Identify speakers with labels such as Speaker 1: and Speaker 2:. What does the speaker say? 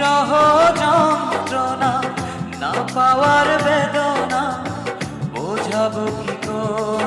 Speaker 1: বিরহ যন্ত্রণা না পাওয়ার বেদনা বোঝাবো কি করে?